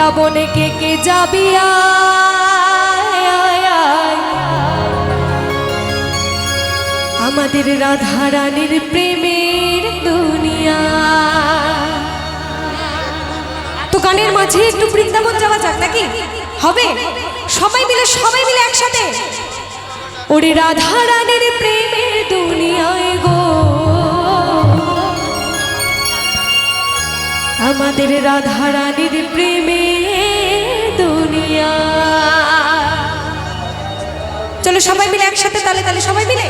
বৃন্দাবনে কে কে যাবি। আমাদের রাধা রানীর প্রেমের দুনিয়া। তো গানের মাঝে একটু বৃন্দাবন যাওয়া যাক নাকি? হবে? সবাই মিলে সবাই মিলে একসাথে। ওরে রাধা রানীর প্রেমের দুনিয়ায় গো। আমাদের রাধা রানীর প্রেমে দুনিয়া। চলো সবাই মিলে একসাথে তালে তালে সবাই মিলে?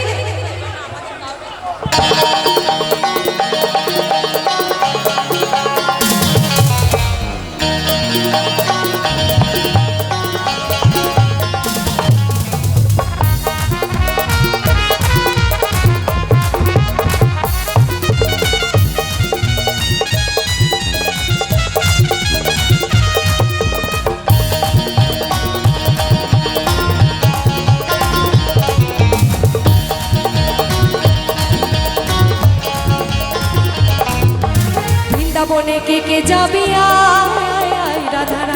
বৃন্দাবনে কে কে যাবি আয়, রাধা।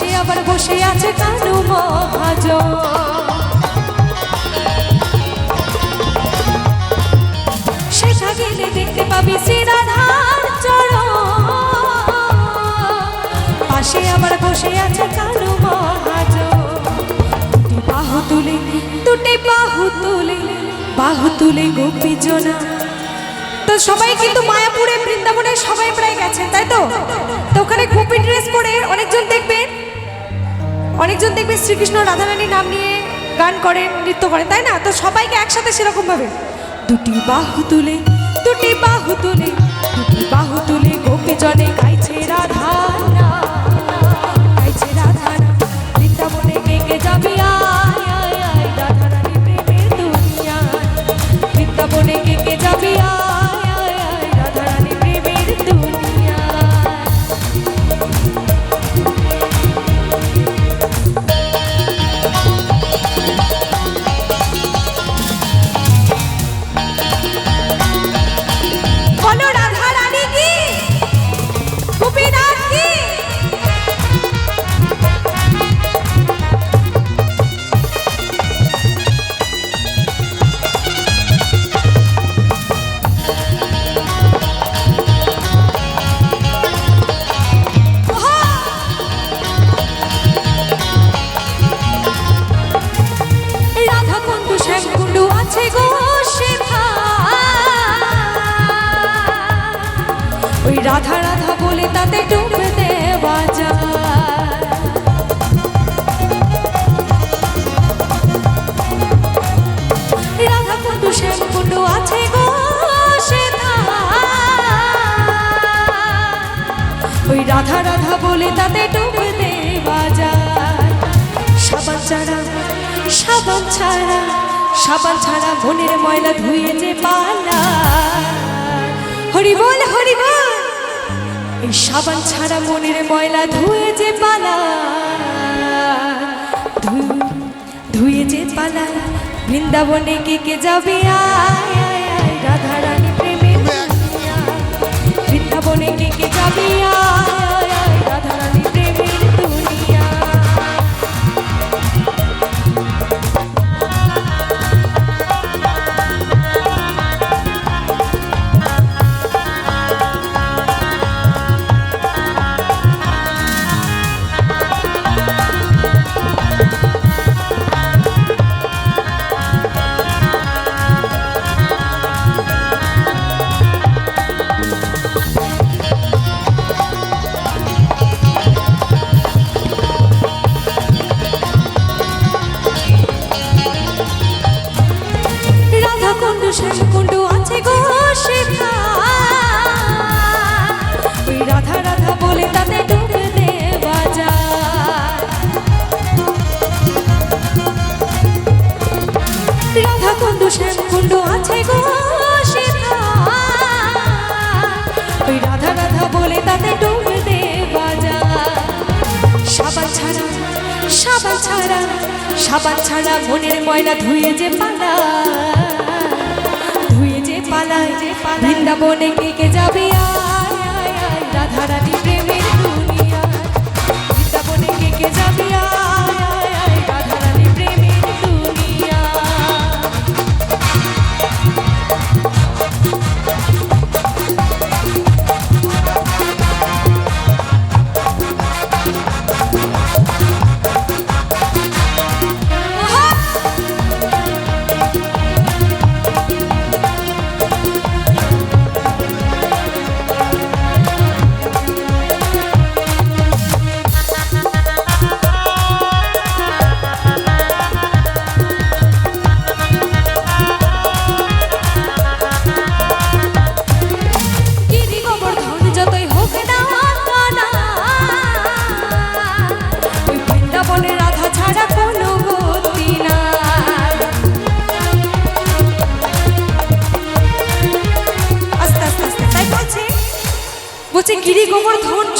পাশে আবার বসে আছে কানু মহাজন। সেটা গেলে দেখতে পাবি শ্রী চরণ। পাশে আবার বসে আছে কালু মহাজ দুটি বাহু তুলে, দুটি বাহু তুলে বাহু তুলে গোপী জনা। তো সবাই কিন্তু মায়াপুরে বৃন্দাবনে সবাই প্রায় গেছেন তাই তো? তো ওখানে গোপী অনেকজন দেখবে শ্রীকৃষ্ণ রাধারানীর নাম নিয়ে গান করেন নৃত্য করেন তাই না? তো সবাইকে একসাথে সেরকমভাবে। দুটি বাহু তুলে, দুটি বাহু তুলে, দুটি বাহু তুলে গোপে জনে গাইছে রাধা। রাধা বলে তাতে ডুব দেওয়া যায় সাবান ছাড়া সাবান ছাড়া সাবান ছাড়া মনের ময়লা ধুয়ে যে পালা। হরি বল হরি বল এই সাবান ছাড়া মনের ময়লা ধুয়ে যে পালা। ধুয়ে যে পালা, বৃন্দাবনে কে কে যাবে? রাধা রানী দুনিয়া। বৃন্দাবনে কে কে যাবে? আয় সাবান ছাড়া ছাড়া মনের ময়লা ধুয়ে যে পালা ধুয়ে যে পালায়, যে পালা বৃন্দাবনে কে কে যাবে আয় রাধা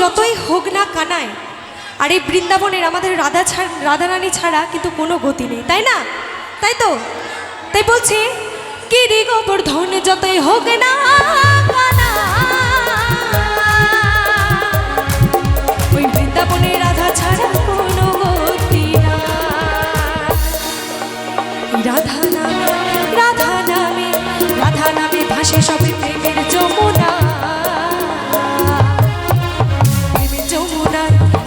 যতই হোক না কানায়, আর এই বৃন্দাবনের আমাদের রাধা ছাড়া, রাধারানী ছাড়া কিন্তু কোনো গতি নেই, তাই না? তাই তো? তাই বলছি বলছে গিরি গোবর্ধন, যতই হোক না Claro.